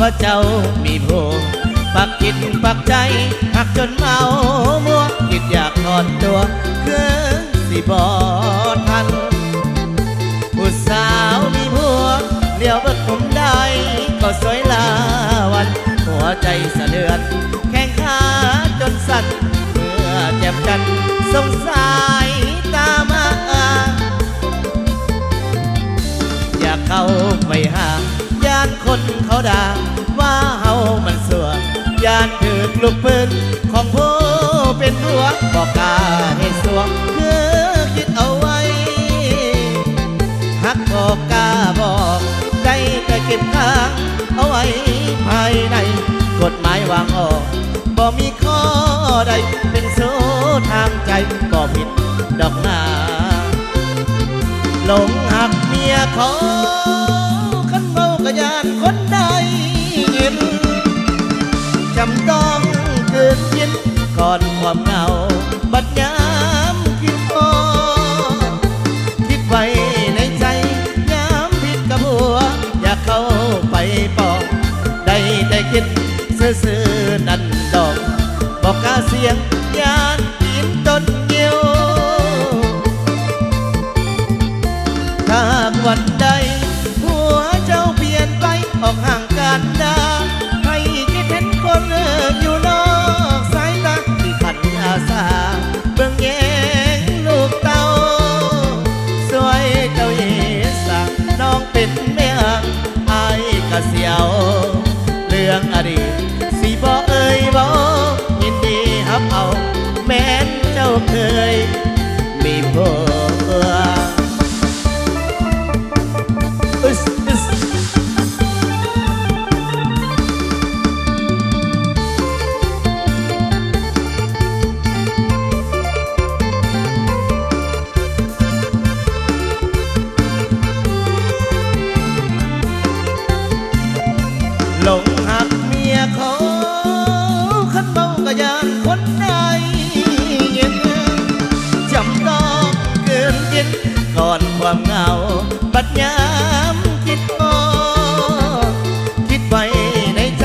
ว่าเจ้ามีผู้ปักจิตปักใจหักจนเมามัวคิดอยากถอดตัวคือสิบอทันผู้สาวมีผัวเลี้ยวเบิกผมได้ ก็สวยลาวัน หัวใจสะเดือนแข้งขาจนสั่น ด่าว่าเฮามันสัวยานถือลูกปืนของผู้เป็นหัวบอกกาให้สวงคือคิดเอาไว้ฮักบอกกาบอกได้แต่เก็บค้างเอาไว้ภายใน กฎหมายวางออกบ่มีข้อใดเป็นโซทางใจบ่ผิดดอกหนาหลงหักเมียเขาขั อนความเหงา บัดยามคิดพอคิดไว้ในใจยามผิดกับหัว อยากเข้าไปปอกได้แต่คิดซื่อๆนั่นดอก บอกกาเสียงยานปีนต้นเงียวถ้าวันใดหัวเจ้าเปลี่ยนไปออกห่างกันได มี ความเหงาบัดยามคิดโอคิดไว้ในใจ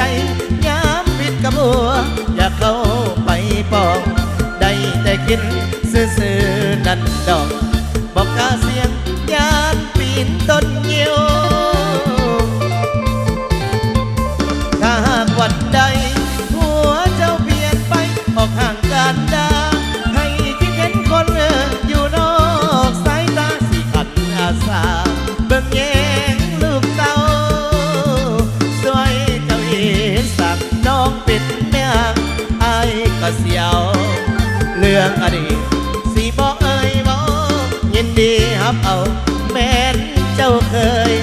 ยามปิดกระมัว อยากเข้าไปปองได้แต่คิดซื่อๆนั่นดอก บอกกาเสียงยานปีนต้นเงียว อาสาเบิ่งแยงลูกเต้าสวยเจ้าอีสักน้องเป็นเม่อายก็เสียว เรื่องอดีตสีบอกเอ่ยบอกยินดีฮับเอา แม้นเจ้าเคย